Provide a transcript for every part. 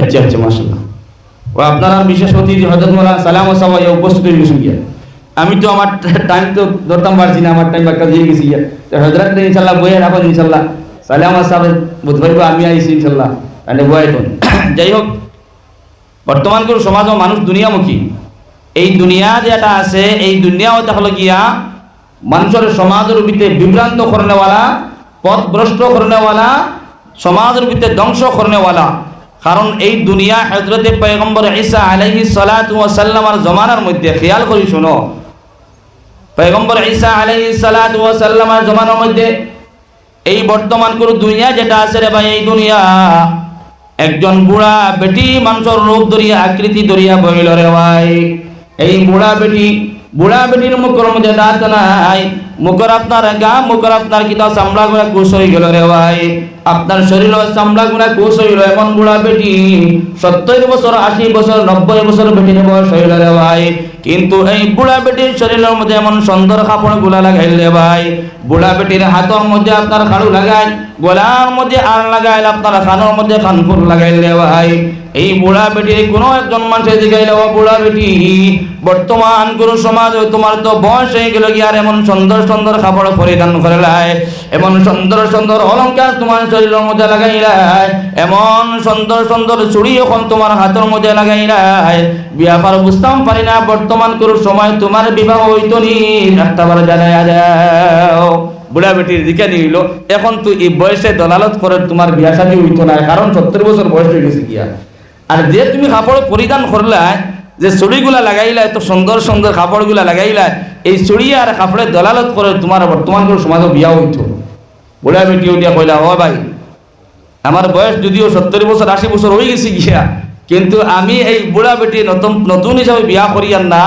আচ্ছা আচ্ছা মাসাল্লাহ ও আপনারা বিশেষ অতিথি হজরত সালাম সবাই উপস্থিত হয়ে গিয়া আমি তো আমার টাইম তো ধরতাম পারছি না, আমার টাইম একটা দিয়ে গেছি গিয়া। হজরত ইনশাল্লাহ বইয়ে রাখো ইনশাল্লাহ সালাম সাহেব বুধবার আমি আইছি ইনশাল্লাহ তাহলে যাই হোক, বর্তমান করে সমাজ মানুষ দুনিয়ামুখী। এই দুনিয়া যেটা আছে, এই দুনিয়াও তাহলে গিয়া মানুষের সমাজের ভিতরে বিভ্রান্ত করনেওয়ালা পথভ্রষ্ট করনেওয়ালা সমাজের ভিতরে ধ্বংস করনেওয়ালা। কারণ এই দুনিয়া হজরতে পয়গম্বর ঈসা আলাইহি সালাতু ওয়া সাল্লামার জমানার মধ্যে, খেয়াল করি শোনো। পয়গম্বর ঈসা আলাইহি সালাতু ওয়া সাল্লামার জমানার মধ্যে, এই বর্তমান কোন দুনিয়া যেটা আছে রে ভাই, এই দুনিয়া, একজন বুড়া বেটি মানুষের রূপ ধরিয়া, আকৃতি ধরিয়া বহিল রে ভাই। এই বুড়া বেটি, বুড়া বেটির মুখের মধ্যে দাঁত নাই, মুখের আপনার গা, মুখের আপনার কিতা চামড়া গুলা কুশ হয়ে গেল রে ভাই। আপনার শরীর চামড়া গুণা কোষ হইল এমন বুড়া বেটি, সত্তর বছর, আশি বছর, নব্বই বছর বেটির বয়স হইল রে ভাই। কিন্তু এই বুড়া বেটির শরীরের মধ্যে এমন সুন্দর কাপড়গুলা লাগাইলে ভাই, বুড়া বেটির হাতের মধ্যে আপনার খাড়ু লাগাই, গলার মধ্যে আর লাগাইলে আপনার খানোর মধ্যে খানপুর লাগাইলে ভাই। এই বুড়া বেটির কোনো একজন মানুষের দিকে ও বুড়া বেটি, বর্তমান কোন সমাজ তোমার তো বয়স হয়ে গেল কি আর এমন সুন্দর সুন্দর কাপড় পরিধান করে লাই, এমন সুন্দর সুন্দর অলংকার তোমার শরীরের মধ্যে লাগাইলাই এমন সুন্দর সুন্দর চুড়ি এখন তোমার হাতের মধ্যে লাগাইলাই বিয়া বুঝতাম পারি না, বর্তমান কোন সময় তোমার বিবাহ হইতো নি। একটাবার জানাই যাও বুড়া বেটির দিকে নিল এখন তুই এই বয়সে দলালত করে তোমার বিয়া শাদী হইতো না কারণ সত্তর বছর বয়স হয়ে গেছে গিয়া। আর যে তুমি কাপড় পরিধান করলা, যে চুড়িগুলা লাগাইলা, এত সুন্দর সুন্দর কাপড়গুলা লাগাইলা, এই চুড়ি আর কাপড়ের দলালত করে তোমার বর্তমান করে সমাজে বিয়া হইতো বুড়া বেটি উঠিয়া কইলা, ও ভাই, আমার বয়স যদিও সত্তর বছর, আশি বছর হয়ে গেছে গিয়া কিন্তু আমি এই বুড়া বেটি নতুন নতুন হিসাবে বিয়া করিয়ান না,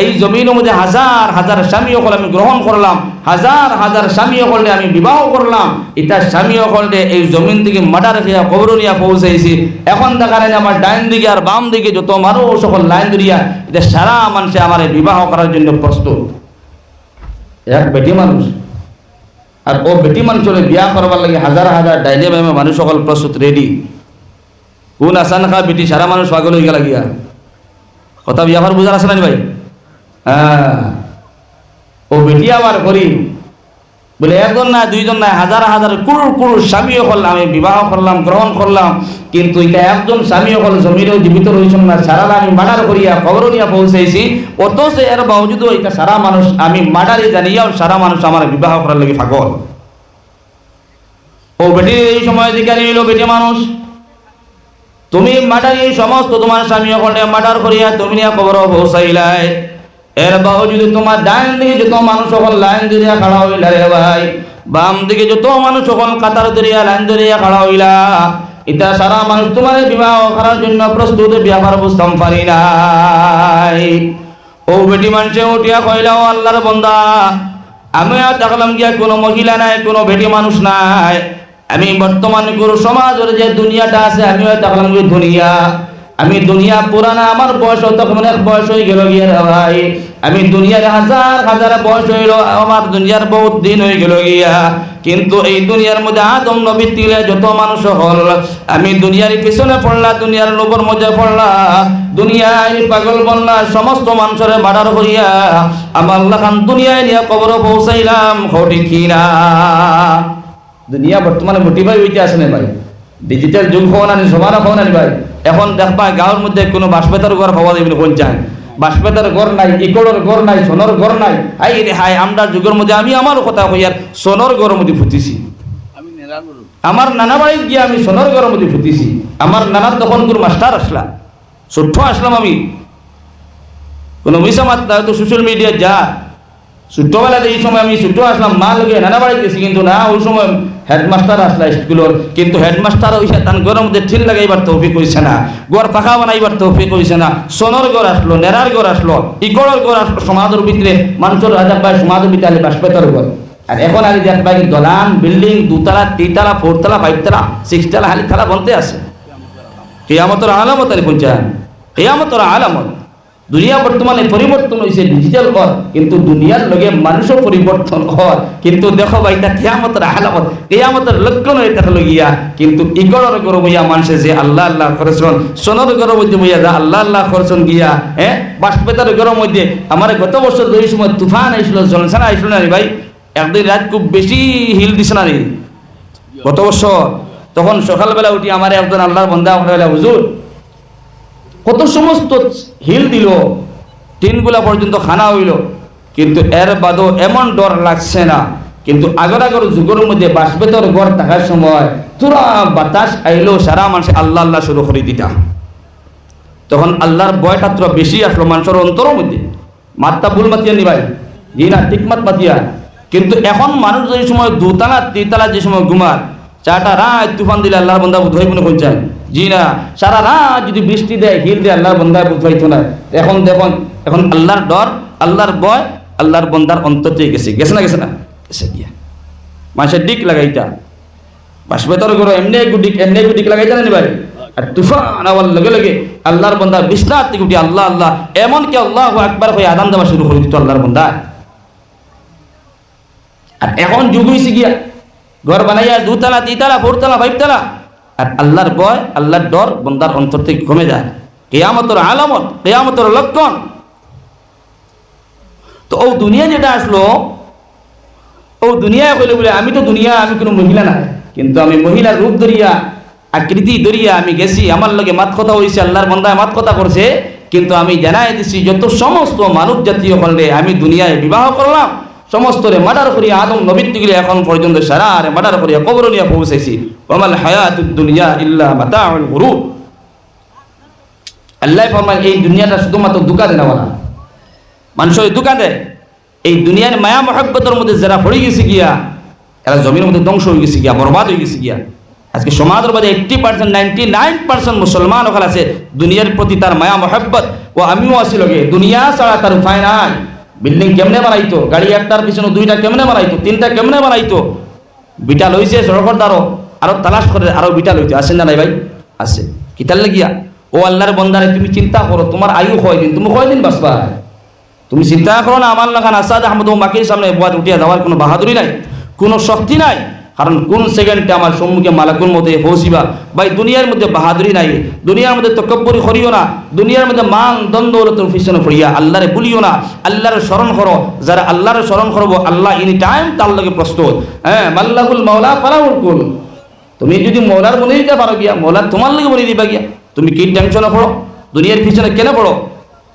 এই জমিনের মধ্যে হাজার হাজার স্বামী অকল আমি গ্রহণ করলাম হাজার হাজার স্বামী অকলে আমি বিবাহ করলাম এটা স্বামী অকলে এই জমিন থেকে মাটার খেয়া কবর নিয়ে পৌঁছাইছি। এখন দেখা যায় আমার ডাইন দিকে আর বাম দিকে যত মানুষ সকল লাইন ধরিয়া এটা সারা মানুষে আমার বিবাহ করার জন্য প্রস্তুত এক বেটি মানুষ আর ও বেটি মানুষের বিয়া করবার লাগে হাজার হাজার ডাইনে মানুষ সকল প্রস্তুত রেডি কোন আসান খা বেটি সারা মানুষ পাগল হয়ে গেল গিয়া। কথা বিয়া ভার বুঝার আছে না ভাই? হ্যাঁ। ও বেটি আবার করি বলে, একজন না দুইজন না হাজার হাজার কুড়ুর কুড়ুর স্বামী হল আমি বিবাহ করলাম, গ্রহণ করলাম, কিন্তু এটা একজন স্বামী হল জমিরেও জীবিত রয়েছেন না সারা আমি মার্ডার করিয়া খবর নিয়ে পৌঁছাইছি অথচ এর বাবজুদও এটা সারা মানুষ, আমি মার্ডারে জানিয়াও সারা মানুষ আমার বিবাহ করার লাগে পাগল। ও বেটি, এই সময় দিকে নিল বেটি মানুষ তুমি মার্ডার এই সমস্ত তোমার স্বামী হলে মার্ডার করিয়া তুমি নিয়ে খবর পৌঁছাইলাই এর বাহু যদি তোমার ডাইন দিকে যত মানুষ সকল লাইন ধরিয়া খাড়া হইলা রে ভাই, বাম দিকে যত মানুষ সকল কাতার ধরিয়া লাইন ধরিয়া খাড়া হইলা এটা সারা মানুষ তোমার বিবাহ করার জন্য প্রস্তুত বিয়াবার বুঝতাম পারি নাই। ও বেটি মানুষে উঠিয়া কইলা ও আল্লাহর বন্দা, আমি আর দেখলাম গিয়া কোনো মহিলা নাই, কোনো বেটি মানুষ নাই। আমি বর্তমান গুরু সমাজের যে দুনিয়াটা আছে দেখলাম যে দুনিয়া। আমি দুনিয়া পুরানা, আমার বয়স তখন অনেক বয়স হয়ে গেল গিয়ে ভাই। আমি দুনিয়ার হাজার হাজার বয়স হইল আমার দুনিয়ার বহুত দিন হয়ে গেল গিয়া। কিন্তু এই দুনিয়ার মধ্যে আদম নবী তিলে যত মানুষ হল, আমি দুনিয়ার পিছনে পড়লা, দুনিয়ার লোভর মধ্যে পড়লা, দুনিয়ায় পাগল বললা, সমস্ত মানুষের মার্ডার করিয়া আমার লাখান দুনিয়ায় নিয়ে কবর পৌঁছাইলাম হটি কিনা দুনিয়া বর্তমানে মোটিভাই হইতে আসে না ভাই? ডিজিটাল যুগ হওয়া না সমান হওয়া না ভাই। এখন দেখবা গাঁৱৰ মধ্যে কোনো বাঁশবেতার ঘর হওয়া যাবে কোন চায়? বাঁশবেতার ঘর নাই ইকড়ের ঘর নাই সোনর ঘর নাই। হাই রে হাই আমরা যুগের মধ্যে আমি আমারও কথা কইয়ার সোনর ঘরের মধ্যে ফুটিছি। আমার নানা বাড়িত গিয়ে আমি সোনর ঘরের মধ্যে ফুটিছি। আমার নানার তখন কোনো মাস্টার আসলা ছোট্ট আসলাম আমি। কোনো মিশা মাত্রা হয়তো সোশ্যাল মিডিয়া যা। ছোট্টবেলাতে এই সময় আমি ছোট্ট আসলাম, মা লোকে নানা বাড়ি গেছি কিন্তু না, ওই সময় হেডমাস্টার আসলা স্কুলের কিন্তু হেডমাস্টার ওই তার ঘরের মধ্যে ঠিল লাগাইবার তৌফিক হয়েছে না, গড় পাখা বানাইবার তৌফিক হয়েছে না, সোনর ঘর আসলো নেরার ঘর আসলো ইকড়ের ঘর আসলো, সমাজের ভিতরে মানুষের রাজা পায় সমাজের ভিতরে আলি বাসপেতার ঘর আর এখন আলি দেখ পাই দলান, বিল্ডিং, দুতলা, তিনতলা ফোরতলা ফাইভতলা সিক্সতলা হালি তালা বলতে আছে। কেয়ামতর আলামত আলি পঞ্চায়েত কেয়ামতর আলামত। দুনিয়া বর্তমানে পরিবর্তন হয়েছে ডিজিটাল কর কিন্তু দুনিয়ার লগে মানুষও পরিবর্তন হর কিন্তু দেখো ভাই এটা কেয়ামতের আলামত কেয়ামতের লক্ষণ এটা হলো গিয়া কিন্তু ইগড়র গরব হইয়া মানুষে যে আল্লাহ আল্লাহ করছেন সোনার গরব মধ্যে হইয়া যা আল্লাহ আল্লাহ করছেন গিয়া। হ্যাঁ বাষ্পেতার গরম মধ্যে আমার গত বছর দুই সময় তুফান আইছিল জলসানা আইছিল না রে ভাই? একদিন রাত খুব বেশি হিল দিছে না রে গত বছর তখন সকালবেলা উঠি আমার একজন আল্লাহর বন্ধা হুজুর কত সমস্ত হিল দিল টিনগুলা পর্যন্ত খানা হইল। কিন্তু এর বাদও এমন ডর লাগছে না। কিন্তু আগর আগর যুগের মধ্যে বাসবেতর গড় থাকার সময় তুরা বাতাস আইলো, সারা মানুষ আল্লাহ আল্লাহ শুরু করে দিতা। তখন আল্লাহর ভয়টা তোরা বেশি আসলো মানুষের অন্তরের মধ্যে। মাত্রা ভুল মাতিয়া নিবাই জি না ঠিক মাত মাতিয়া। কিন্তু এখন মানুষ যে সময় দুতলা তিনতলা যে সময় ঘুমার চারটা রাত তুফান দিলে আল্লাহর বন্ধা বুধ হইব না পৌঁছায় জি না, সারা রাত যদি বৃষ্টি দেয়, হিল দেয়, আল্লাহর বন্ধা বুধ হইতো না এখন দেখুন, এখন আল্লাহর ডর, আল্লাহর ভয়, আল্লাহর বন্দার অন্তর গেছে। গেছে না গেছে না? গেছে গিয়া। মানুষের ডিক লাগাইতা। বাসবেতর করো এমনি একটু ডিক, এমনি একটু ডিক লাগাইতা না নি ভাই? আর তুফান আওয়ার লগে লগে আল্লাহর বন্দা বিশ্বনাথ থেকে উঠি আল্লাহ আল্লাহ এমন কি আল্লাহ একবার হয়ে আদান দেওয়া শুরু করে দিত আল্লাহর বন্দা। আর এখন যুগ হয়েছে গিয়া। ঘর বানাইয়া দুতলা তিনতলা ফোরতলা ফাইভতলা আর আল্লাহর ভয়, আল্লাহর ডর বন্দার অন্তর থেকে কমে যায়। কেয়ামতর আলামত, কেয়ামতর লক্ষণ। তো ও দুনিয়া যেটা আসলো, ও দুনিয়ায় কইলে বলে, আমি তো দুনিয়া আমি কোনো মহিলা না। কিন্তু আমি মহিলার রূপ ধরিয়া, আকৃতি ধরিয়া আমি গেছি। আমার লগে মাত কথা হয়েছে আল্লাহর বন্দায় মাত কথা করছে। কিন্তু আমি জানাই দিছি, যত সমস্ত মানব জাতীয় হলে আমি দুনিয়ায় বিবাহ করলাম। সমস্তরে মার্ডার করিয়া আদম নবীর দিকে এখন পর্যন্ত সারা, আরে মার্ডার করিয়া কবর নিয়ে পৌঁছেছি ওমাল হায়াত দুনিয়া ইল্লা মাতাউল গুরুর। আল্লাহ ফরমান এই দুনিয়াটা শুধুমাত্র দুকা দেনা বলা মানুষের দুকা দেয় এই দুনিয়ার মায়া মহাব্বতের মধ্যে যারা পড়ে গেছে গিয়া, এরা জমির মধ্যে ধ্বংস হয়ে গেছে গিয়া, বরবাদ হয়ে গেছে গিয়া। আজকে সমাজের মধ্যে eighty percent ninety nine percent মুসলমান ওখানে আছে। দুনিয়ার প্রতি তার মায়া মহাব্বত ও আমিও আছি লগে। দুনিয়া ছাড়া তার উপায় নাই। বিল্ডিং কেমনে বানাইতো? গাড়ি একটার পিছনে দুইটা কেমনে বানাইতো? তিনটা কেমনে বানাইতো? বিটা লইছে, সড়কর দ্বারো আরও তালাশ করে, আরও বিটা লইতে আসেন না নাই ভাই? আছে। কিতাল লাগিয়া? ও আল্লাহর বন্দারে, তুমি চিন্তা করো, তোমার আয়ু কয় দিন তুমি কয় দিন বাসবা তুমি চিন্তা করো না, আমার লাগান আসাদ আহমদ ও মাকির সামনে বাদ উঠিয়া দেওয়ার কোনো বাহাদুরি নাই, কোনো শক্তি নাই। কারণ কোন সেকেন্ডে আমার সম্মুখে মালাকুর মধ্যে পৌঁছিবা? ভাই, দুনিয়ার মধ্যে বাহাদুরি নাই। দুনিয়ার মধ্যে তকব্বরি করিও না। দুনিয়ার মধ্যে মান দ্বন্দ্ব পিছনে পড়িয়া আল্লাহরে বলিও না। আল্লাহর স্মরণ করো। যারা আল্লাহর স্মরণ করব, আল্লাহ এনি টাইম তার লগে প্রস্তুত। হ্যাঁ মাল্লাহুল মাওলা পালাউল কুল। তুমি যদি মৌলার বলে দিতে পারো গিয়া মৌলার তোমার লগে বলে দিবা গিয়া। তুমি কি টেনশনে পড়ো? দুনিয়ার পিছনে কেন পড়ো?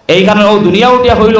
এই কারণে ও দুনিয়া উঠিয়া হইল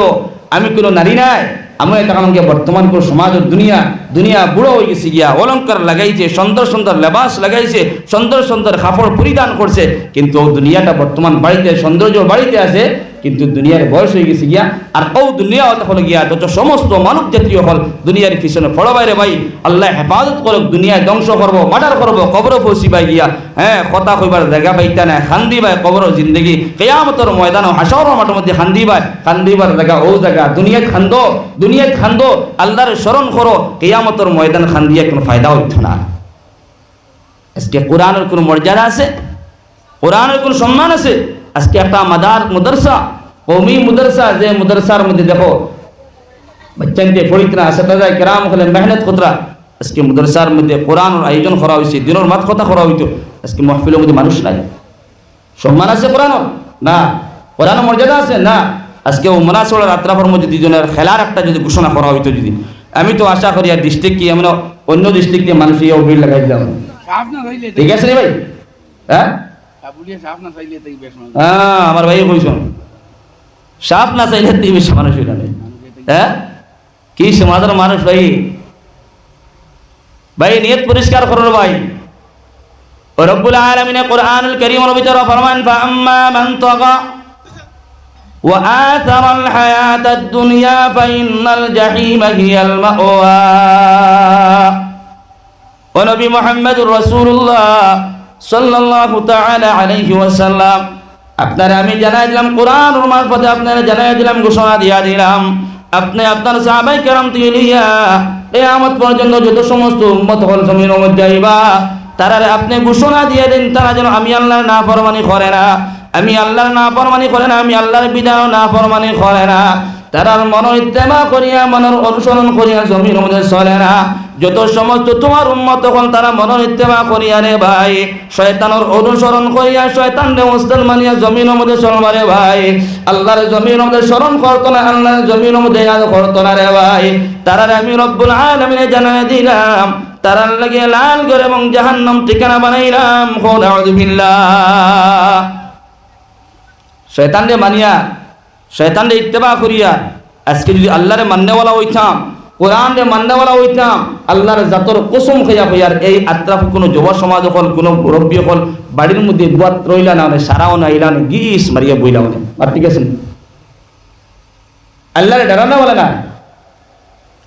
আমি কোনো নারী নাই। আমি এটা আমাকে বর্তমান কোন সমাজ দুনিয়া দুনিয়া বুড়ো হয়ে গেছে গিয়া অলঙ্কার লাগাইছে, সুন্দর সুন্দর লেবাস লাগাইছে, সুন্দর সুন্দর কাপড় পরিধান করছে, কিন্তু দুনিয়াটা বর্তমান বাড়িতে, সৌন্দর্য বাড়িতে আছে কিন্তু দুনিয়ার বয়স হয়ে গেছে গিয়া, আর ও দুনিয়া তখন গিয়া, যত সমস্ত মানব জাতীয় হল, দুনিয়ার পিছনে পড়ো বাইরে ভাই, আল্লাহ হেফাজত করুক দুনিয়ায় ধ্বংস করব, মার্ডার করব কবর পৌঁছিবাই গিয়া। হ্যাঁ কথা কইবার জায়গা পাইতা না খান্দি বাই কবর জিন্দগি। কেয়ামতর ময়দান হাসর মাঠের মধ্যে খান্দি বাই খান্দিবার জায়গা ও জায়গা দুনিয়ায় খান্দো দুনিয়ায় খান্দো, আল্লাহর স্মরণ করো, কেয়ামতর ময়দান খান্দিয়া কোনো ফায়দা হইত না। আজকে কোরআনের কোনো মর্যাদা আছে? কোরআনের কোনো সম্মান আছে? আজকে একটা মাদার মুদরসা কৌমি মুদরসা যে মুদরসার মধ্যে দেখো বাচ্চানকে পড়িতরা সেটা কেরাম হলে মেহনত কতরা আজকে মুদরসার মধ্যে কোরআনের আয়োজন করা হয়েছে দিনের মাত কথা করা হইতো। আজকে মহফিলের মধ্যে মানুষ নাই। সম্মান আছে কোরআন না। কোরআনের মর্যাদা আছে? না। আজকে ও মনাসোড়া রাত্রাফর মধ্যে দুজনের খেলার একটা যদি ঘোষণা করা হইতো যদি। আমি তো আশা করি আর ডিস্ট্রিক্ট কি আমরা অন্য ডিস্ট্রিক্টে মানুষ ইয়ে ভিড় লাগাই দিলাম। ঠিক আছে রে ভাই? হ্যাঁ? বুড়িয়া সাফ না চাইলে তাই বেশ মানুষ হ্যাঁ আমার ভাই কইছেন সাপ না চাইলে তুই বেশি মানুষ হইল না হ্যাঁ কি সমাজের মানুষ ভাই ভাই নিয়ত পরিষ্কার করো রে ভাই ও রব্বুল আলামিন কোরআনুল কারীমের ভিতরে ফরমান ফাআম্মা মান তাগা وآثر الحياة الدنيا فإن الجحيم هي المأوى ونبي محمد رسول الله সাল্লাল্লাহু তাআলা আলাইহি ওয়াসাল্লাম, আপনারা আমি জানাই দিলাম কোরআন মারফতে আপনারা জানাই দিলাম, ঘোষণা দিয়া দিলাম। আপনি আপনার সাহাবাই কেরাম থেকে নিয়া কিয়ামত পর্যন্ত যত সমস্ত উম্মত হল জমির মধ্যে আইবা, তারা আপনি ঘোষণা দিয়ে দিন, তারা যেন আমি আল্লাহর না ফরমানি করে না, আমি আল্লাহর না ফরমানি করে না, আমি আল্লাহর বিধান না ফরমানি করে না। তারার মন ইত্তেমা করিয়া, মনের অনুসরণ করিয়া জমির মধ্যে চলে না। যত সমস্ত তোমার উম্মত, তখন তারা মন ইত্তেমা করিয়া রে ভাই। শয়তানের অনুসরণ করিয়া শয়তান রে মুসলমানিয়া জমির মধ্যে চলবা রে ভাই। আল্লাহর জমির মধ্যে স্মরণ করতো না, আল্লাহর জমির মধ্যে ইয়াদ করতো না রে ভাই। তারার আমি রব্বুল আলামিনে জানাই দিলাম। তারার লাগে লাল করে এবং জাহান্নাম ঠিকানা বানাইলাম। খোদ শয়তান রে মানিয়া শয়তান রে ইত্তেবা করিয়া, আজকে যদি আল্লাহরে মান্যওয়ালা হইতাম কোরআন রে মান্যওয়ালা হইতাম, আল্লাহর জাতর কসম খাইয়া হইয়ার এই আত্রাফ কোনো যুব সমাজ হল, কোনো মুরব্বী হল, বাড়ির মধ্যে দুয়াত রইলা না মানে সারাও না ইলা না, গিস মারিয়া বইলা মানে আর ঠিক আছে আল্লাহরে ডরানোওয়ালা না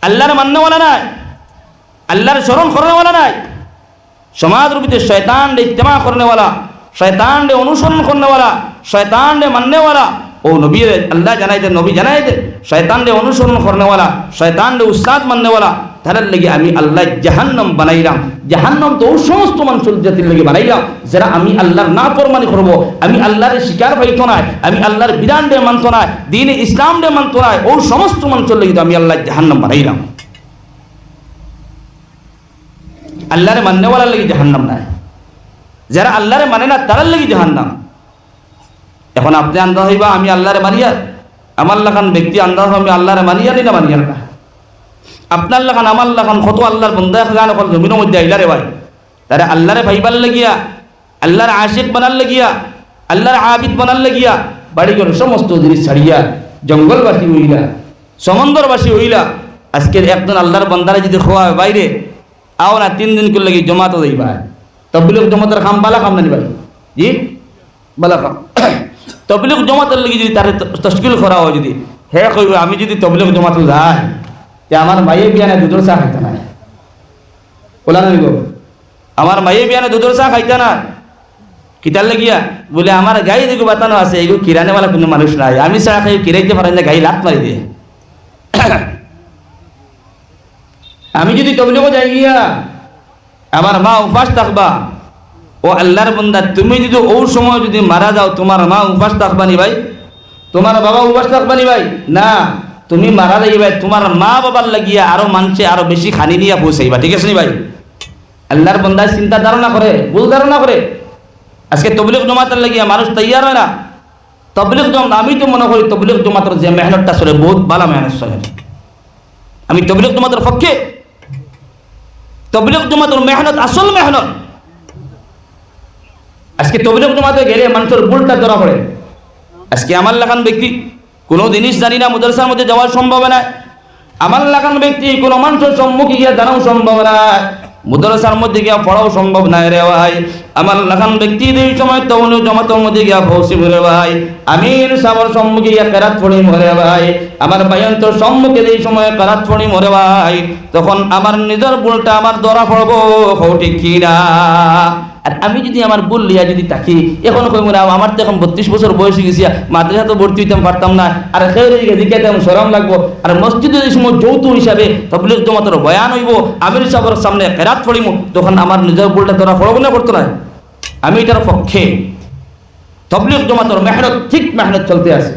আল্লাহরে মান্যওয়ালা নাই? আল্লাহর স্মরণ করানোওয়ালা নাই? সমাজ রূপীতে শয়তান রে ইত্তেমা করনেওয়ালা শয়তান রে অনুসরণ করনেওয়ালা শয়তান রে মাননেওয়ালা ও নবী আল্লাহ জানাই দে নবী জানাই দে শয়তান রে অনুসরণ করনেওয়ালা শয়তান রে উস্তাদ মাননেওয়ালা তাদের লেগে আমি আল্লাহ জাহান্নাম বানাইলাম। জাহান্নাম তো সমস্ত মানুষের জাতির লেগে বানাইলাম। যারা আমি আল্লাহর না প্রমাণি করব, আমি আল্লাহর শিকার হইত নাই, আমি আল্লাহর বিধান রে মানত নাই, দিন ইসলাম রে মানত নাই ওই সমস্ত মানুষের লেগে আমি আল্লাহ জাহান্নাম বানাইলাম। আল্লাহরে মান্যওয়ালার লাগি জাহান্নাম নাই। যারা আল্লাহরে মানে না, তারার লাগি জাহান্নাম। এখন আপনি আন্দা হইবা, আমি আল্লাহরে মানিয়া, আমার লাখান ব্যক্তি আন্দা আমি আল্লাহরে মানিয়া নি না মানিয়া না। আপনার লাখান, আমার লাখান, কত আল্লাহর বন্ধা গান এখন জমিনের মধ্যে আইলারে ভাই। তারা আল্লাহরে ভাইবার লাগিয়া, আল্লাহর আশিক বানার লাগিয়া, আল্লাহর আবিদ বানার লাগিয়া বাড়ি করে সমস্ত জিনিস ছাড়িয়া, জঙ্গলবাসী হইলা, সমন্দরবাসী হইলা, আজকের একজন আল্লাহর বন্দারে যদি খোয়া বাইরে, আও না তিন দিন করলে জমাতো দেই ভাই তবলিক জমাতের খাম, বালা খাম নানি ভাই? জি? বালা খাম। তবলিক জমাতের লাগি যদি তার তশকিল করা হয় যদি, হে কইব, আমি যদি তবলিক জমাতে যাই, যে আমার মাইয়ে বিয়ানে দুধর চা খাইতে না বলা না গো? আমার মাইয়ে বিয়ানে দুধর চা খাইতে না কিতার লাগিয়া বলে, আমার গাই দেখো বাতানো আছে এগুলো কিরানেওয়ালা কোনো মানুষ নাই। আমি চা খাই, কিরাইতে পারেন না গাই লাত মারি দিয়ে। আমি যদি তবলিগো যাই গিয়া, আমার মা উপাস থাকবা ও আল্লাহর বন্দা, তুমি যদি ও সময় যদি মারা যাও, তোমার মা উপাস থাকবা নি ভাই? তোমার বাবা উপাস থাকবা নি ভাই? না, তুমি মারা যাই ভাই, তোমার মা বাবার লাগিয়া আরও মানছে, আরও বেশি খানি নিয়ে পৌঁছাইবা, ঠিক আছে নি ভাই? আল্লাহর বন্দা চিন্তা ধারণা করে, ভুল ধারণা করে। আজকে তবলিগ জমাতের লাগিয়া মানুষ তৈয়ার হয় না। তবলিগ জম, আমি তো মনে করি তবলিগ জমাতের যে মেহনতটা চলে, বহুত ভালো মেহনত চলে। আমি তবলিগ জমাতের পক্ষে। তবলিগ জমাতের মেহনত, আসল মেহনত। আজকে তবলিগ জমাতে গেলে মানুষের ভুলটা ধরা পড়ে। আজকে আমার লাগান ব্যক্তি, কোনো জিনিস জানি না, মুদরসার মধ্যে যাওয়ার সম্ভব না আমার লাগান ব্যক্তি, কোনো মানুষের সম্মুখে গিয়ে জানাও সম্ভব না মুদরসার মধ্যে গিয়া পড়াও সম্ভব নাই রে ভাই। আমার লাগান ব্যক্তি এই সময় তবলিগ জমাতের মধ্যে গিয়া পৌঁছে রে ভাই। আমির সাবর সম্মুখে গিয়া কেরাত পড়ি মরে ভাই। আমার বায়ন্তর সম্মুখে এই সময় কেরাত পড়ি মরে ভাই, তখন আমার নিজের ভুলটা আমার ধরা পড়ব হৌ কিনা আর আমি যদি আমার ভুল লিয়া যদি থাকি, এখন কইব না, আমার তো এখন বত্রিশ বছর বয়স হয়ে গেছি, মাদ্রাসা তো ভর্তি হইতাম, পারতাম না, আর সেই দিকে দিকে তেমন সরম লাগবো, আর মসজিদে যে সময় যৌথ হিসাবে তবলিগ জমাতের বয়ান হইব, আমির সাহেবের সামনে ফেরাত পড়িব তখন আমার নিজের ভুলটা ধরা পড়ব না পড়তো না। আমি এটার পক্ষে তবলিগ জমাতের মেহনত, ঠিক মেহনত চলতে আছে।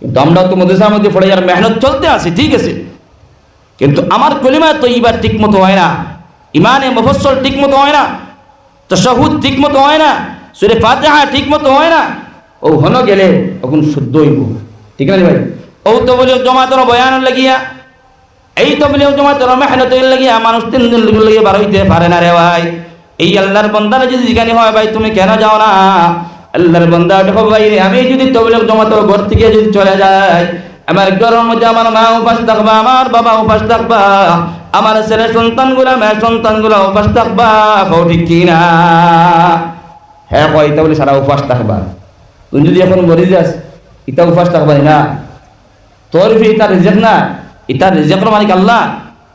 কিন্তু তো মধ্যে মধ্যে পড়ে যার মেহনত চলতে আছে, ঠিক আছে। কিন্তু আমার কলিমা তো এইবার ঠিক মতো হয় না, ইমানে মফসল ঠিক মতো হয় না। তশাহুদ ঠিক মতো হয় না, সুরে ফাতেহা ঠিক মতো হয় না। ও হন গেলে তখন শুদ্ধ হইব ঠিক রে ভাই? ও তো বলে জমাতর বয়ান লাগিয়া, এই তো বলে জমাতর মেহনত লাগিয়া মানুষ তিন দিন লাগিয়ে বার হইতে পারে না রে ভাই। এই আল্লাহর বন্দারা যদি জিজ্ঞানি হয় ভাই, তুমি কেন যাও না? আল্লাহর বন্দা ভাই আমি যদি তবলিগ জমাতর ঘর থেকে যদি চলে যাই আমার ঘরের মধ্যে আমার মা উপাস থাকবা, আমার বাবা উপাস থাকবা, আমার ছেলে সন্তানগুলা মেয়ে সন্তানগুলা উপাস থাকবা ঠিক কিনা? হ্যাঁ কয়, ইতা বলে সারা উপাস থাকবা। তুই যদি এখন মরি যাস, ইতা উপাস থাকবা না। তোর ফি ইতা রিজেক না, ইতা রিজেকের মালিক আল্লাহ।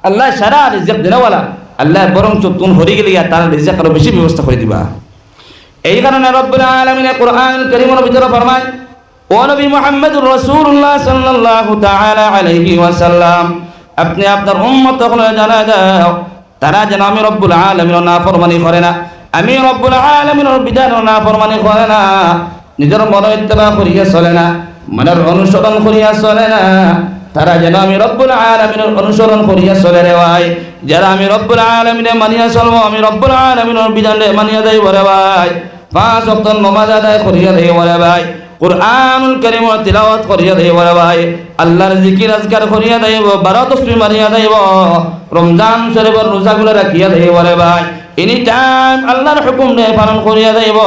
আল্লাহ সারা রিজেক দেনাওয়ালা। আল্লাহ বরং তুন হরি গেলে তার রিজেক আরও বেশি ব্যবস্থা করে দিবা। এই কারণে রব্বুল আলামিনের কোরআন কারীমের ভিতরে ফরমায় ও নবী মুহাম্মদুর রাসূলুল্লাহ সাল্লাল্লাহু তাআলা আলাইহি ওয়াসাল্লাম, আপনি আপনার উম্মত হলে জানা দাও তারা যেন আমি রব্বুল আলামিনের নাফরমানি করে না, আমি রব্বুল আলামিনের বিধান নাফরমানি করে না, নিজের মন ইত্তেবা করিয়া চলে না, মনের অনুসরণ করিয়া চলে না, তারা যেন আমি রব্বুল আলমিনের অনুসরণ করিয়া চলে রে ভাই, যারা আমি রব্বুল আলমিনে মানিয়া চলবো, আমি রব্বুল আলমিনের বিধানে মানিয়া দেই বলে ভাই, পাঁচ অক্ট নমাজ আদায় করিয়া দেই বলে ভাই কুরআনুল কারীম তিলাওয়াত করিয়া দেই বলে ভাই আল্লাহর জিকির আজকার করিয়া দেব বারো তসবি মারিয়া দেব রমজান শরীফের রোজাগুলো রাখিয়া দেই বলে ভাই এনি টাইম আল্লাহর হুকুম রে পালন করিয়া দেব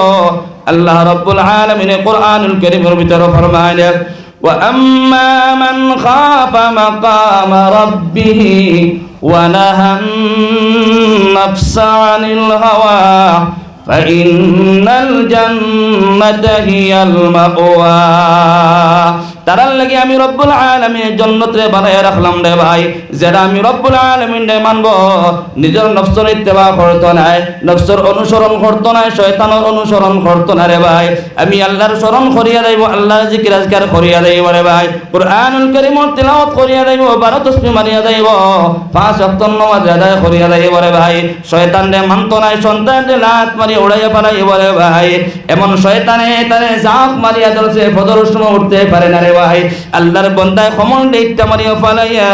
আল্লাহ রব্বুল আলামিন কোরআনুল কারীমের ভিতরে ফরমায় وأما من خاف مقام ربه ونهى النفس عن الهوى فإن الجنة هي المأوى আমি রব্বুল আলমিনের জন্নত রে বানায় রাখলাম রে ভাই। যারা আমি রব্বুল আলমিন রে মানব, নিজের নফসর ইত্তেবা করতো নাই নফসর অনুসরণ করতো নাই শয়তানের অনুসরণ করতো না রে ভাই। আমি আল্লাহর স্মরণ করিয়া দেব আল্লাহর জিকির আজকার করিয়া দেব রে ভাই। কুরআনুল কারীমর তিলাওয়াত করিয়া দেব বারো তসবি মারিয়া দেব পাঁচ ওয়াক্ত নামাজ আদায় করিয়া দেব রে ভাই। শয়তান রে মানতো নাই সন্তান রে লাত মারি উড়াইয়া পালাইব রে ভাই। এমন শয়তানে তারে জাক মারিয়া ধরছে সময় উঠতে পারে না রে ভাই। আল্লাহর বন্দায় খমন ডেকটা মারিয়া ফালাইয়া,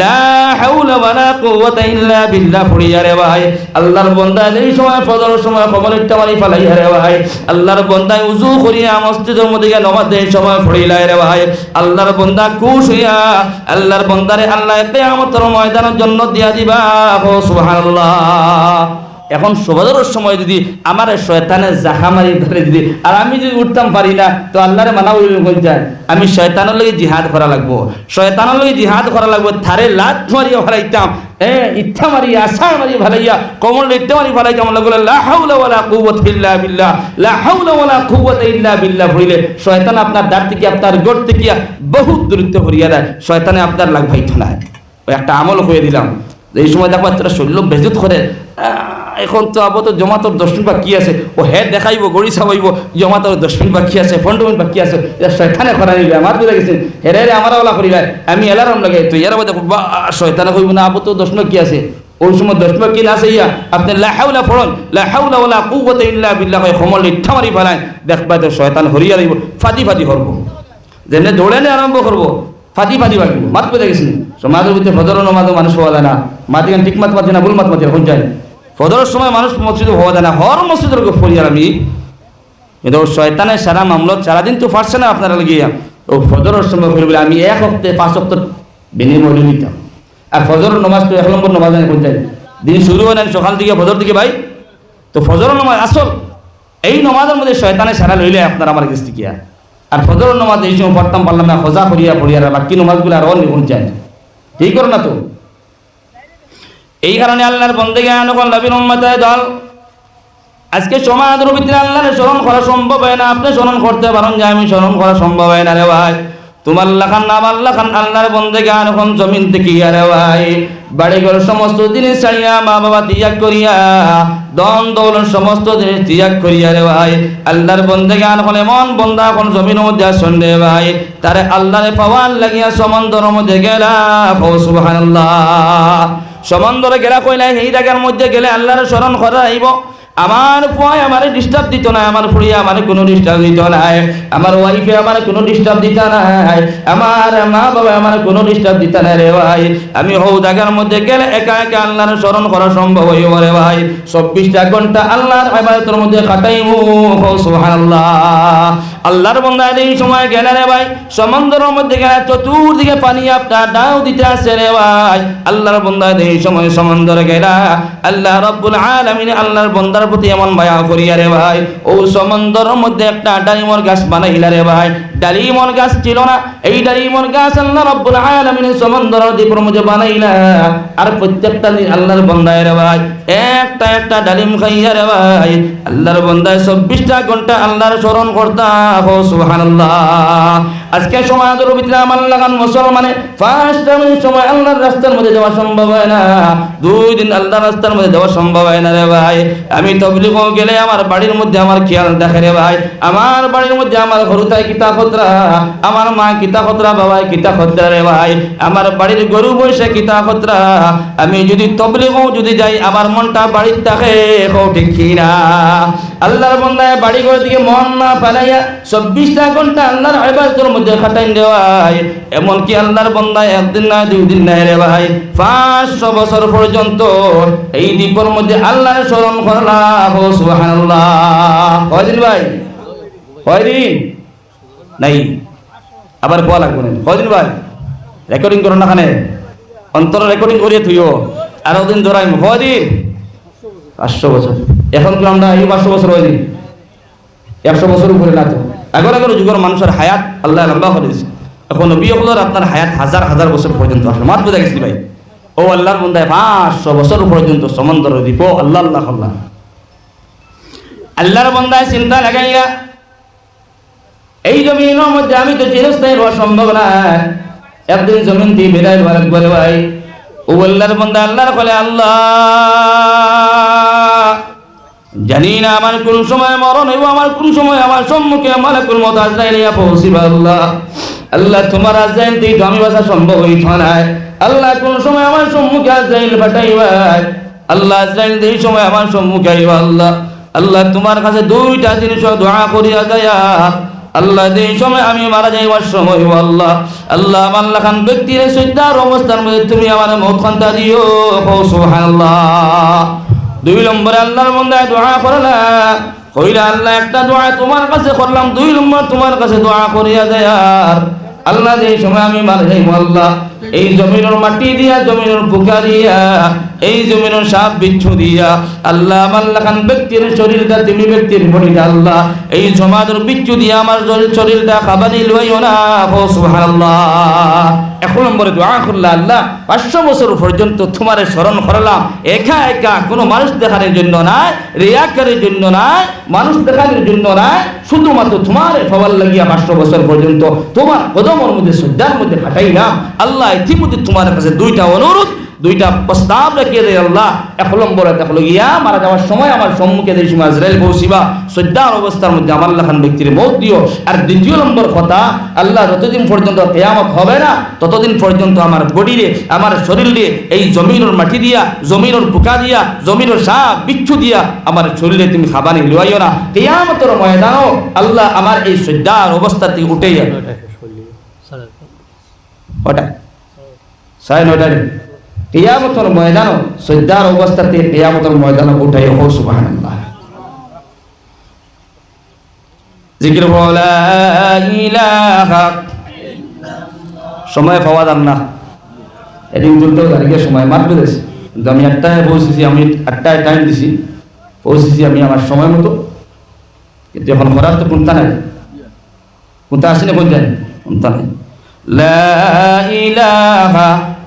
লা হাওলা ওয়ালা কুওয়াতা ইল্লা বিল্লাহ ফুড়িয়া রে ভাই। আল্লাহর বন্দায় এই সময় ফজর সময় খমন ডেকটা মারি ফালাইয়া রে ভাই। আল্লাহর বন্দায় উজু করিয়া মসজিদের মধ্যে গিয়ে নামাজ দেয় সময় ফুড়িলাই রে ভাই। আল্লাহর বন্দা খুশ হইয়া, আল্লাহর বন্দারে আল্লাহ কিয়ামতের ময়দানের জন্য দিয়া দিবা। ও সুবহানাল্লাহ। এখন সবাদের সময় যদি আমার শয়তানের জাহামারি ধরে যদি, আর আমি যদি উঠতাম পারি না, তো আল্লাহরে মানা বলি যায় আমি শয়তানের লগে জিহাদ করা লাগবো। শয়তানের লগে জিহাদ করা লাগবো, থারে লাত মারিয়া ফেলাইতাম। এ, ইচ্ছা মারি, আশা মারি ভালাইয়া কমল ইচ্ছা মারি ফেলাইতাম। লাগল লা হাওলা ওয়ালা কুওয়াতা ইল্লা বিল্লাহ। লা হাওলা ওয়ালা কুওয়াতা ইল্লা বিল্লাহ বলিলে শয়তান আপনার দাঁত থেকে, আপনার গোড় থেকে বহুত দূরত্ব করিয়া দেয়। শয়তানে আপনার লাগ ভাইতো না একটা আমল হয়ে দিলাম। এই সময় দেখো তোরা শরীর বেজুত করে এখন তো আবো তো জমাতর দশ মিনিট বাকি আছে। ও হে দেখাইব, গড়ি চাবাইব জমাতর দশ মিনিট বাকি আছে পনেরো মিনিট বাকি আছে। শয়তানে করা নিবে আমার তো গেছে। হেরে হেরে আমার ওলা করিবে আমি এলার্ম লাগে তো এর মধ্যে বা শয়তানে কইব না, আবো তো দশ মিনিট কি আছে। ওই সময় দশ কি না আছে ইয়া, আপনি লাহাউলা ফড়ন লাহাউলা ওয়ালা কুওয়াতা ইল্লা বিল্লাহ কই খমল ইচ্ছা মারি ফেলায় দেখবা তো শয়তান হরিয়া দিব ফাটি ফাটি করব। যেনে দৌড়ানি আরম্ভ করব ফাটি ফাটি বাড়িব মাত পেতে গেছি। সমাজের ভিতরে ফজর নমাজও মানুষ হওয়া যায় না। মাতি ঠিক মাত মাতি না, ভুল মাত মাতি এখন যায় ফজরের সময় মানুষ মসজিদে হওয়া যায় না। হর মসজিদের ফরিয়ার আমি। কিন্তু শয়তানে সারা মামলত সারাদিন তো ফারছে না আপনারা লাগিয়া। ও ফজরের সময় করে বলে আমি এক হপ্তাহে পাঁচ সপ্তাহ বিনিময় নিতাম। আর ফজর নমাজ তো এক নম্বর নমাজ আমি কোন দিন শুরু হয় না সকাল থেকে ফজর থেকে ভাই। তো ফজর নমাজ আসল। এই নমাজের মধ্যে শয়তানে সারা লইলে আপনার আমার কাছ থেকে। আর ফজর নমাজ এই সময় পড়তাম পারলাম না, খোঁজা করিয়া পড়িয়া বাকি নমাজগুলো আর কোন চাই ঠিক করো না তো? এই কারণে আল্লাহর বন্দে জ্ঞান নবীর উম্মতায় দল। আজকে সমাজের ভিতরে আল্লাহর স্মরণ করা সম্ভব হয় না। আপনি স্মরণ করতে পারেন যে আমি স্মরণ করা সম্ভব হয় না রে ভাই। তোমার লাখান নাম আল্লাহ খান, আল্লাহর বন্দে জ্ঞান এখন জমিন থেকে রে ভাই। বাড়ি ঘর সমস্ত জিনিস ছাড়িয়া মা বাবা ত্যাগ করিয়া দন দৌলত সমস্ত জিনিস ত্যাগ করিয়া রে ভাই। আল্লাহর বন্দে জ্ঞান এখন এমন বন্দা এখন জমিন মধ্যে আসন রে ভাই। তারে আল্লাহরে পাওয়ার লাগিয়া সমন্দর মধ্যে গেলা সুবহানাল্লাহ। সমন্দরে গেলা কইলা এই জায়গার মধ্যে গেলে আল্লাহর স্মরণ করা আইব আমার ফুয়াই আমার ডিস্টার্ব দিত না, আমার ফুড়িয়া আমার কোনো ডিস্টার্ব দিত না। আমার ওয়াইফে আমার কোনো ডিস্টার্ব দিত না। আমার মা বাবা আমার কোনো ডিস্টার্ব দিত না রে ভাই। আমি হৌ জায়গার মধ্যে গেলে একা একা আল্লাহর স্মরণ করা সম্ভব হইব রে ভাই। চব্বিশটা ঘণ্টা আল্লাহর আবাদতের মধ্যে কাটাইমু সুবহানাল্লাহ। আল্লাহর বন্ধা এই সময় গেলে রে ভাই, সমুদ্রের মধ্যে গেলে চতুর্দিকে পানি আপনার ডাও দিতে আসে রে ভাই। আল্লাহর বন্ধা এই সময় সমুদ্রে গেলা আল্লাহ রব্বুল আলামিন আল্লাহর বন্দার প্রতি এমন মায়া করিয়া রে ভাই, ও সমুদ্রের মধ্যে একটা ডালিমর গাছ বানাইলা রে ভাই। ডালিমর গাছ ছিল না, এই ডালিমর গাছ আল্লাহ রব্বুল আলামিন সমুদ্রের দ্বীপের মধ্যে বানাইলা। আর প্রত্যেকটা আল্লাহর বন্দায় রে ভাই একটা একটা ডালিম খাইয়া রে ভাই, আল্লাহর বন্দায় চব্বিশটা ঘণ্টা আল্লাহর স্মরণ করতা হো সুবহানাল্লাহ। আজকে সমাজের ভিতরে আমার লাগান মুসলমানে ফার্স্ট টাইম সময় আল্লাহর রাস্তার মধ্যে যাওয়া সম্ভব হয় না। দুই দিন আল্লাহর রাস্তার মধ্যে যাওয়া সম্ভব হয় না রে ভাই। আমি তবলিগ গেলে আমার বাড়ির মধ্যে আমার খেয়াল দেখে রে ভাই। আমার বাড়ির মধ্যে আমার হরুতায় কিতা খতরা, আমার মা কিতা খতরা, বাবাই কিতা খতরা রে ভাই। আমার বাড়ির গরু বসে কিতা খতরা। আমি যদি তবলিগ যদি যাই, আমার মনটা বাড়ির থাকে ঠিক কি না আল্লাহর বন্দায় বাড়ি ঘরের দিকে মন না ফেলাইয়া চব্বিশটা ঘণ্টা আল্লাহর আইবাদতের মধ্যে খাটাই দেওয়াই এমনকি আল্লাহর বন্দায় একদিন না দুই দিন নাই রে ভাই। পাঁচশো বছর পর্যন্ত এই দ্বীপের মধ্যে আল্লাহর স্মরণ করলাম কয়দিন ভাই? কয়দিন নাই। আবার কোয়া লাগবে না? কয়দিন ভাই? রেকর্ডিং করো না অন্তর রেকর্ডিং করিয়ে থুইও। আরও দিন ধরাইম। কয়দিন পাঁচশো বছর। এখন তো আমরা এই পাঁচশো বছর হয়নি একশো বছর উপরে না তো? আগর আগর যুগের মানুষের হায়াত আল্লাহ লম্বা করে দিয়েছে এখন নবী হলোর আপনার হায়াত হাজার হাজার বছর পর্যন্ত আসলে মাত বোঝা গেছি ভাই। ও আল্লাহর বন্ধায় পাঁচশো বছর পর্যন্ত সমন্দর দ্বীপ আল্লাহ আল্লাহ আল্লাহ। আল্লাহর বন্ধায় চিন্তা লাগাইয়া এই জমিনের মধ্যে আমি তো চিরস্থায়ী হওয়া সম্ভব না একদিন জমিন দিয়ে বেড়াই ভারত বলে ভাই। ও আল্লাহর বন্ধা আল্লাহর ফলে আল্লাহ। জানি না আমার কোন সময় মরণ হইব আমার কোন সময় আমার সম্মুখে মালাকুল মত আজরাইল ইয়া পৌঁছিবা আল্লাহ। আল্লাহ, তোমার আজরাইল দিয়ে আমি বাসা সম্ভব হইত না আল্লাহ, কোন সময় আমার সম্মুখে আজরাইল পাঠাইবা? আল্লাহ আজরাইল দিয়ে সময় আমার সম্মুখে আইবা আল্লাহ। আল্লাহ, তোমার কাছে দুইটা জিনিস দোয়া করিয়া যায় আল্লাহ এই সময় আমি মারা যাইবার সময় আল্লাহ। আল্লাহ, আমার লাখান ব্যক্তির সৈদার অবস্থার মধ্যে তুমি আমার মৌখানটা দিও। সুবহানাল্লাহ। দুই নম্বরে আল্লাহর মন্দায় দোয়া করলা, কইলা আল্লাহ একটা দোয়া তোমার কাছে করলাম, দুই নম্বর তোমার কাছে দোয়া করিয়া যায় আর আল্লাহ যে সময় আমি মারা যাইব আল্লাহ এই জমিনের মাটি দিয়া জমিনের পোকা দিয়া, এই জমিনের সাপ বিচ্ছু দিয়া। আল্লাহ আমার লাখান ব্যক্তির শরীরটা তুমি ব্যক্তির বডিটা আল্লাহ। এই সমাজের বিচ্ছু দিয়া আমার শরীরটা খাবারই লইও না। এক নম্বরে আল্লাহ। পাঁচশো বছর পর্যন্ত তোমার স্মরণ করলাম। একা একা কোনো মানুষ দেখানোর জন্য নয় রিয়াকারের জন্য নয় মানুষ দেখানোর জন্য নয় শুধুমাত্র তোমার সবার লাগিয়া পাঁচশো বছর পর্যন্ত তোমার কদমের মধ্যে, শ্রদ্ধার মধ্যে আল্লাহ ইতিমধ্যে তোমার কাছে দুইটা অনুরোধ দুইটা প্রস্তাব রেখে রে আল্লাহ। এক নম্বর এক হলো গিয়া মারা যাওয়ার সময় আমার সম্মুখে যে সময় পৌঁছিবা। শ্রদ্ধার অবস্থার মধ্যে আমার লাখান ব্যক্তির মত দিও। আর দ্বিতীয় নম্বর কথা আল্লাহ যতদিন পর্যন্ত কেয়ামত হবে না ততদিন পর্যন্ত আমার বডিরে আমার শরীরে এই জমিনের মাটি দিয়া জমিনের পোকা দিয়া জমিনের সাপ বিচ্ছু দিয়া আমার শরীরে তুমি খাবানি লুয়াইও না। কেয়ামতের ময়দানও আল্লাহ আমার এই শ্রদ্ধার অবস্থা থেকে উঠে যাবে ওটা। সাড়ে নয়টার কেয়ামতর ময়দানও, সৈদ্যার অবস্থাতে কেয়ামতর ময়দানও উঠাই হো সুবাহ জিকির সময় পাওয়া যান না। এদিন তুলতেও দাঁড়িয়ে সময় মাত্র দিয়েছি। কিন্তু আমি আটটায় পৌঁছেছি, আমি আটটায় টাইম দিছি। পৌঁছেছি আমি আমার সময় মতো। কিন্তু এখন হঠাৎ তো কোনটা নাই। কোনটা আসেনি কোন জানি কোনটা নাই। লা ইলাহা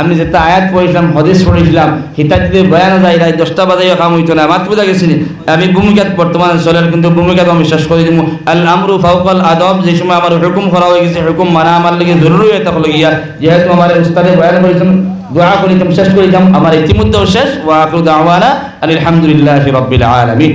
আমি যেটা আয়াত পড়েছিলাম, হদিস পড়েছিলাম হিতা বয়ানো যায় রায় দশটা বাজে কাম হইতো না মাত্র বুঝা গেছিনি আমি ভূমিকাত বর্তমানে চলের কিন্তু ভূমিকাত আমি শেষ করে দিব আল আমরু ফাউকাল আদব, যে সময় আমার হুকুম করা হয়ে গেছে, হুকুম মানা আমার লেগে জরুরি হয়ে থাকল গিয়া, যেহেতু আমার উস্তাদে বয়ান করেছেন, দোয়া করিতাম, শেষ করিতাম, আমার ইতিমধ্যেও শেষ। ওয়া আখরু দাওয়ানা আলহামদুলিল্লাহি রাব্বিল আলামিন।